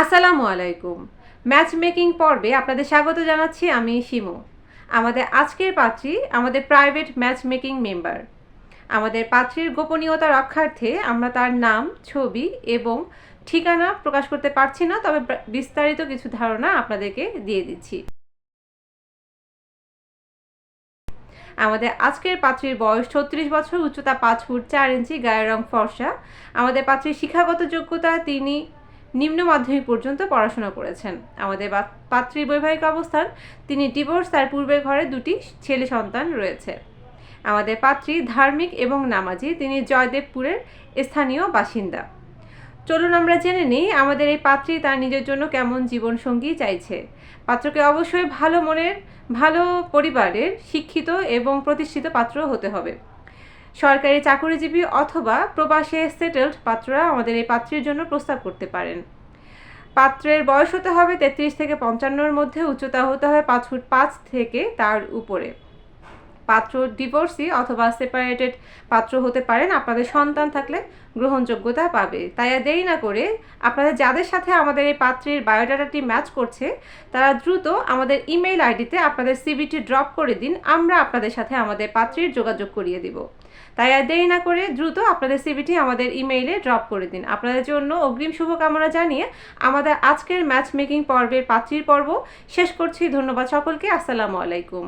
আসসালামু আলাইকুম। Match making পর্বে আপনাদের স্বাগত জানাচ্ছি আমি শিমু। আমাদের আজকের পাত্রী আমাদের প্রাইভেট ম্যাচ মেকিং মেম্বার। আমাদের পাত্রীর গোপনীয়তা রক্ষার্থে আমরা তার নাম, ছবি এবং ঠিকানা প্রকাশ করতে পারছি না, তবে বিস্তারিত কিছু ধারণা আপনাদেরকে দিয়ে দিচ্ছি। আমাদের আজকের পাত্রীর বয়স ছত্রিশ বছর, উচ্চতা পাঁচ ফুট চার ইঞ্চি, গায়ের রং ফর্সা। আমাদের পাত্রীর শিক্ষাগত যোগ্যতা, তিনি নিম্ন মাধ্যমিক পর্যন্ত পড়াশোনা করেছেন। আমাদের পাত্রীর বৈবাহিক অবস্থান, তিনি ডিভোর্স, তার পূর্বের ঘরে দুটি ছেলে সন্তান রয়েছে। আমাদের পাত্রী ধার্মিক এবং নামাজি, তিনি জয়দেবপুরের স্থানীয় বাসিন্দা। চলুন আমরা জেনে নিই, আমাদের এই পাত্রী তার নিজের জন্য কেমন জীবনসঙ্গী চাইছে। পাত্রকে অবশ্যই ভালো মনের, ভালো পরিবারের শিক্ষিত এবং প্রতিষ্ঠিত পাত্র হতে হবে। সরকারি চাকরিজীবী অথবা প্রবাসে সেটেলড পাত্ররা আমাদের এই পাত্রের জন্য প্রস্তাব করতে পারেন। পাত্রের বয়স হতে হবে তেত্রিশ থেকে পঞ্চান্নর মধ্যে, উচ্চতা হতে হবে পাঁচ ফুট পাঁচ থেকে তার উপরে। পাত্র ডিভোর্সি অথবা সেপারেটেড পাত্র হতে পারেন, আপনাদের সন্তান থাকলে গ্রহণযোগ্যতা পাবে। তাই আর দেরি না করে আপনাদের যাদের সাথে আমাদের এই পাত্রের বায়োডাটাটি ম্যাচ করছে, তারা দ্রুত আমাদের ইমেইল আইডিতে আপনাদের সিভিটি ড্রপ করে দিন, আমরা আপনাদের সাথে আমাদের পাত্রের যোগাযোগ করিয়ে দিব। তাই আর দেরি না করে দ্রুত আপনাদের সিভিটি আমাদের ইমেইলে ড্রপ করে দিন। আপনাদের জন্য অগ্রিম শুভকামনা জানিয়ে আমাদের আজকের ম্যাচ মেকিং পর্বের পাত্রীর পর্ব শেষ করছি। ধন্যবাদ সকলকে। আসসালামু আলাইকুম।